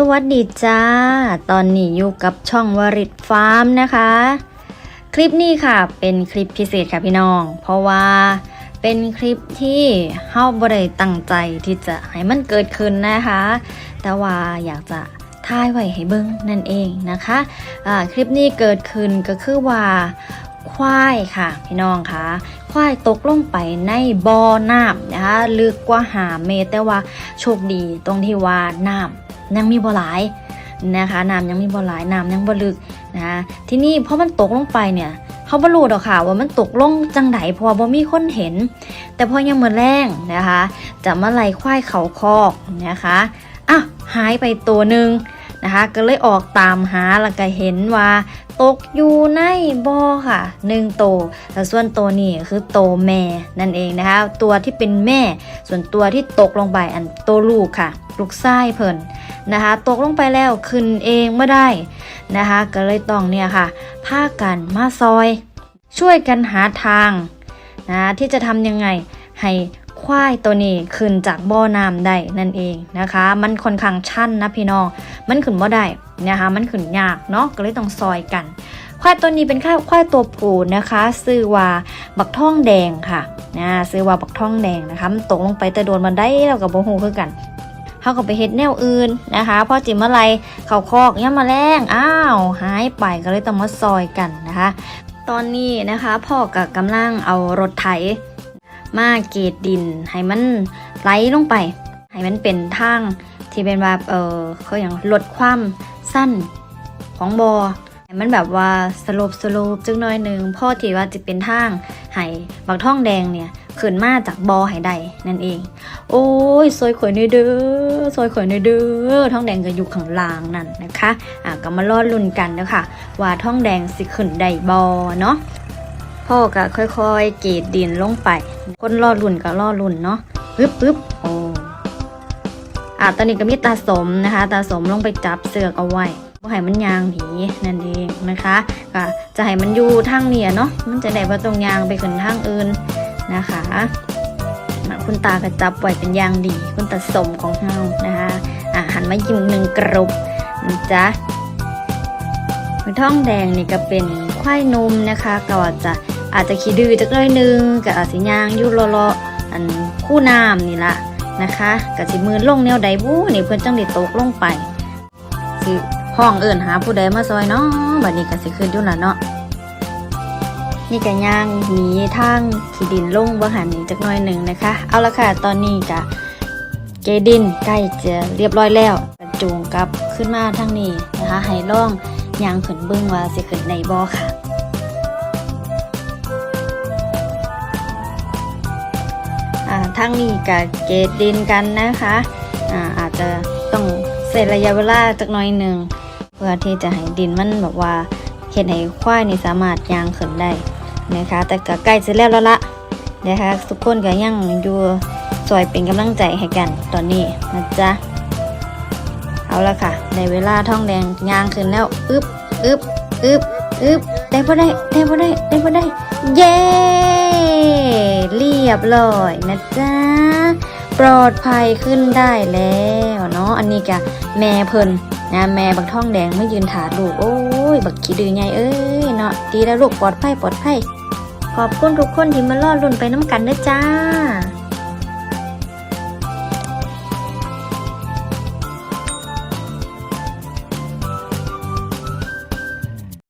สวัสดีจ้า ตอนนี้อยู่กับช่องวริตฟาร์มนะคะ คลิปนี้ค่ะ เป็นคลิปพิเศษค่ะพี่น้อง เพราะว่าเป็นคลิปที่เฮาบ่ได้ตั้งใจที่จะให้มันเกิดขึ้นนะคะ แต่ว่าอยากจะถ่ายไว้ให้เบิ่งนั่นเองนะคะอ่าคลิปนี้เกิดขึ้นก็คือว่าควายค่ะพี่น้องคะควายตกลงไปในบ่อน้ำนะคะลึกกว่าหาเมตรแต่ว่าโชคดีตรงที่ว่าน้ำ ยังมีบ่หลายนะคะน้ำยังมีบ่หลายน้ำยังบ่ลึกนะคะทีนี้พอมันตกลงไปเนี่ยเขาบรรู้ดอกค่ะว่ามันตกลงจังไดพราะว่าบ่มีคนเห็น แต่พอยังมือแรงนะคะ จะมาไล่ควายเขาคอกนะคะอะหายไปตัวหนึ่งนะคะ ก็เลยออกตามหาแล้วก็เห็นว่า ตกอยู่ในบ่อค่ะหนึ่งตัวแต่ส่วนตัวนี้คือโตวแม่นั่นเองนะคะ ตัวที่เป็นแม่ ส่วนตัวที่ตกลงไปอันตัวลูกค่ะ ลูกไส้เพิ่นนะคะ ตกลงไปแล้วขึ้นเองไม่ได้นะคะ ก็เลยต้องเนี่ยค่ะพากันมาซอย ช่วยกันหาทางนะที่จะทำยังไงให้ควายตัวนี้ขึ้นจากบ่อน้ำได้นั่นเองนะคะ มันค่อนข้างชันนะพี่น้อง มันขึ้นบ่ได้ นะคะมันขึ้นยากเนาะก็เลยต้องซอยกัน ควายตัวนี้เป็นควายควายตัวผู้นะคะซื้อว่าบักท่องแดงค่ะนะซื้อว่าบักท่องแดงนะคะมันตกลงไปแต่โดนบันไดแล้วกับโบหูคือกันเขาก็ไปเฮ็ดแนวอื่นนะคะพอจิมอะไรเขาคอกย่ามาแรงอ้าวหายไปก็เลยต้องมาซอยกันนะคะ ตอนนี้นะคะพ่อกับกำลังเอารถไถมาเกรดดินให้มันไหลลงไปให้มันเป็นทางที่เป็นแบบเออเขาอย่างลดความ สั้นของบอมันแบบว่าสโลปสโลปจังน้อยหนึ่งพ่อที่ว่าจะเป็นทางให้บักท่องแดงเนี่ยขึ้นมาจากบอให้ได้นั่นเอง โอ้ยซอยข่อยในเด้อซอยข่อยในเด้อท่องแดงก็อยู่ข้างล่างนั่นนะคะอะก็มารอดลุ้นกันนะค่ะ ว่าท่องแดงสิขึ้นได้บอเนาะพ่อก็ค่อยๆ เกรดดินลงไป คนรอรุ่นก็รอรุ่นเนาะปึ๊บปึ๊บโอ้ อะตอนนี้ก็มีตาสมนะคะ ตาสมลงไปจับเสือกเอาไว้บ่ให้มันยางหนีนั่นเองนะคะก็จะให้มันอยู่ทางเนี่ยเนาะมันจะได้ว่าตรงยางไปขึ้นทางอื่นนะคะคุณตาก็จับไว้เป็นยางดี คุณตาสมของเฮานะคะอะหันมายิ้มหนึ่งกรุบนะจ๊ะท้องแดงนี่ก็เป็นควายนมนะคะก็จะอาจจะขี้ดื้อจักหน่อยนึงก็อาจสิยางอยุโลโลอันคู่น้ำนี่ละ นะคะก็สิมือลงแนวใดบู้นี่เพื่อนจังได้ตกลงไป สิห้องเอิ่นหาผู้ใดมาซอยเนาะบัดนี้ก็สิขึ้นอยู่ละเนาะนี่ก็ย่างหนีทางขี้ดินลงบ่หันนี่จักหน่อยหนึ่งนะคะ เอาละค่ะตอนนี้ก็เกดินใกล้จะเรียบร้อยแล้วจูงกลับขึ้นมาทางนี้นะคะให้ล่องยางขึ้นเบิ้งว่าสิขึ้นในบ่อค่ะ ทางนี้กับเกตดินกันนะคะอ่าอาจจะต้องเสร็จระยะเวลาจักหน่อยหนึ่งเพื่อที่จะให้ดินมันแบบว่าเห็นให้ควายนี่สามารถยางขึ้นได้นะคะ แต่ก็ใกล้เสร็จแล้วแล้วละนะคะทุกคนก็ยังอยู่ซอยเป็นกำลังใจให้กันตอนนี้นะจ๊ะเอาละค่ะในเวลาท่องแดงยางขึ้นแล้วอึบอึบอึบอึบได้พอได้ได้พอได้ได้พอได้ เย้ เรียบร้อยนะจ๊ะ ปลอดภัยขึ้นได้แล้วเนาะ อันนี้กะแม่เพิ่นนะแม่บักท่องแดงไม่ยืนถาดลูก โอ้ย บักขี้ดื้อไงเอ้ยเนาะดีแล้วลูกปลอดภัยปลอดภัยขอบคุณทุกคนที่มาล่อลุ่นไปน้ำกันนะจ้า